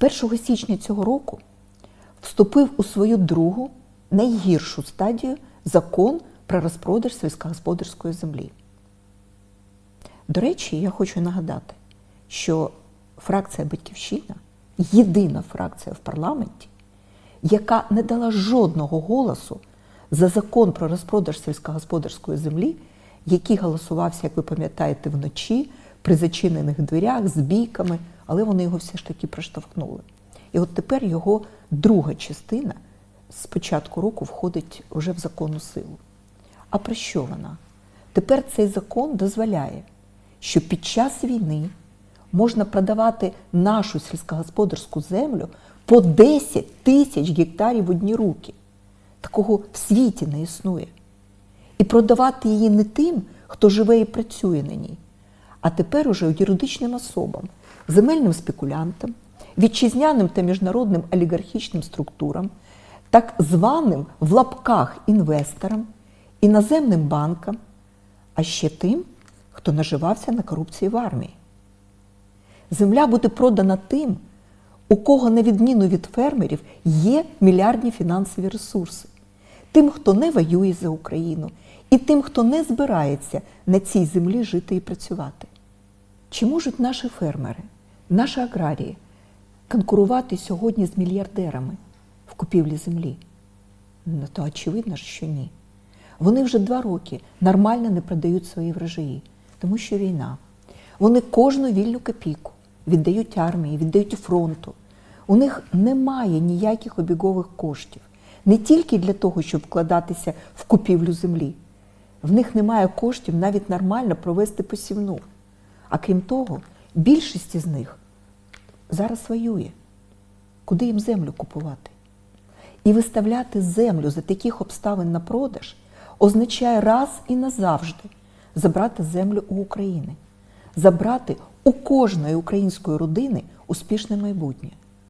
З 1 січня цього року вступив у свою другу найгіршу стадію закон про розпродаж сільськогосподарської землі. До речі, я хочу нагадати, що фракція Батьківщина єдина фракція в парламенті, яка не дала жодного голосу за закон про розпродаж сільськогосподарської землі, який голосувався, як ви пам'ятаєте, вночі при зачинених дверях з бійками, але вони його все ж таки проштовхнули. І от тепер його друга частина з початку року входить вже в законну силу. А про що вона? Тепер цей закон дозволяє, що під час війни можна продавати нашу сільськогосподарську землю по 10 тисяч гектарів в одні руки. Такого в світі не існує. І продавати її не тим, хто живе і працює на ній, а тепер уже юридичним особам, земельним спекулянтам, вітчизняним та міжнародним олігархічним структурам, так званим в лапках інвесторам, іноземним банкам, а ще тим, хто наживався на корупції в армії. Земля буде продана тим, у кого, на відміну від фермерів, є мільярдні фінансові ресурси, тим, хто не воює за Україну, і тим, хто не збирається на цій землі жити і працювати. Чи можуть наші фермери, наші аграрії конкурувати сьогодні з мільярдерами в купівлі землі? Ну, то очевидно, що ні. Вони вже два роки нормально не продають свої врожаї, тому що війна. Вони кожну вільну копійку віддають армії, віддають фронту. У них немає ніяких обігових коштів. Не тільки для того, щоб вкладатися в купівлю землі. В них немає коштів навіть нормально провести посівну. А крім того, більшість з них зараз воює. Куди їм землю купувати? І виставляти землю за таких обставин на продаж означає раз і назавжди забрати землю у України, забрати у кожної української родини успішне майбутнє.